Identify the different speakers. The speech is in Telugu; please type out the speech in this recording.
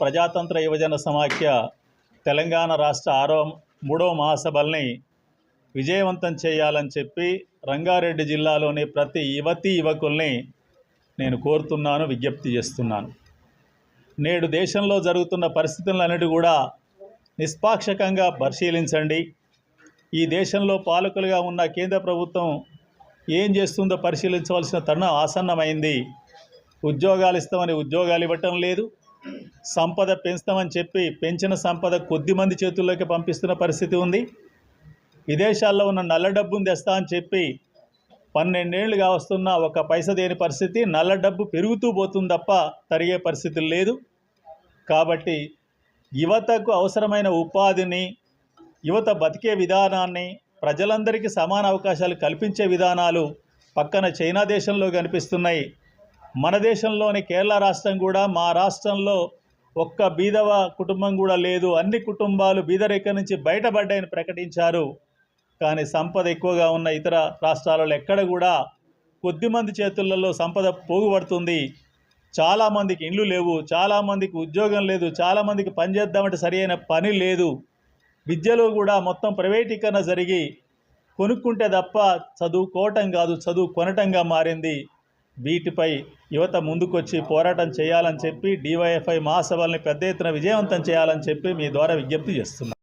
Speaker 1: ప్రజాతంత్ర యువజన సమాఖ్య తెలంగాణ రాష్ట్ర ఆరో మూడవ మహాసభల్ని విజయవంతం చేయాలని చెప్పి రంగారెడ్డి జిల్లాలోని ప్రతి యువతీ యువకుల్ని నేను కోరుతున్నాను విజ్ఞప్తి చేస్తున్నాను. నేడు దేశంలో జరుగుతున్న పరిస్థితులన్నిటి కూడా నిష్పాక్షకంగా పరిశీలించండి. ఈ దేశంలో పాలకులుగా ఉన్న కేంద్ర ప్రభుత్వం ఏం చేస్తుందో పరిశీలించవలసిన తరుణం ఆసన్నమైంది. ఉద్యోగాలు ఇస్తామని ఉద్యోగాలు ఇవ్వటం లేదు. సంపద పెంచుతామని చెప్పి పెంచిన సంపద కొద్ది మంది చేతుల్లోకి పంపిస్తున్న పరిస్థితి ఉంది. విదేశాల్లో ఉన్న నల్ల డబ్బును తెస్తా అని చెప్పి పన్నెండేళ్ళుగా వస్తున్న ఒక పైస దేని పరిస్థితి? నల్ల డబ్బు పెరుగుతూ పోతుంది తప్ప తరిగే పరిస్థితి లేదు. కాబట్టి యువతకు అవసరమైన ఉపాధిని యువత బతికే విధానాన్ని ప్రజలందరికీ సమాన అవకాశాలు కల్పించే విధానాలు పక్కన చైనా దేశంలో కనిపిస్తున్నాయి. మన దేశంలోని కేరళ రాష్ట్రం కూడా మా రాష్ట్రంలో ఒక్క బీదవ కుటుంబం కూడా లేదు. అన్ని కుటుంబాలు బీదరేఖ నుంచి బయటపడ్డాయని ప్రకటించారు. కానీ సంపద ఎక్కువగా ఉన్న ఇతర రాష్ట్రాలలో ఎక్కడ కూడా కొద్దిమంది చేతులలో సంపద పోగుపడుతుంది. చాలామందికి ఇండ్లు లేవు. చాలామందికి ఉద్యోగం లేదు. చాలామందికి పని చేద్దామంటే సరైన పని లేదు. విద్యలో కూడా మొత్తం ప్రైవేటీకరణ జరిగి కొనుక్కుంటే తప్ప చదువుకోవటం కాదు. చదువు కొనటంగా మారింది. వీటిపై యువత ముందుకొచ్చి పోరాటం చేయాలని చెప్పి డివైఎఫ్ఐ మహాసభల్ని పెద్ద ఎత్తున విజయవంతం చేయాలని చెప్పి మీ ద్వారా విజ్ఞప్తి చేస్తున్నాను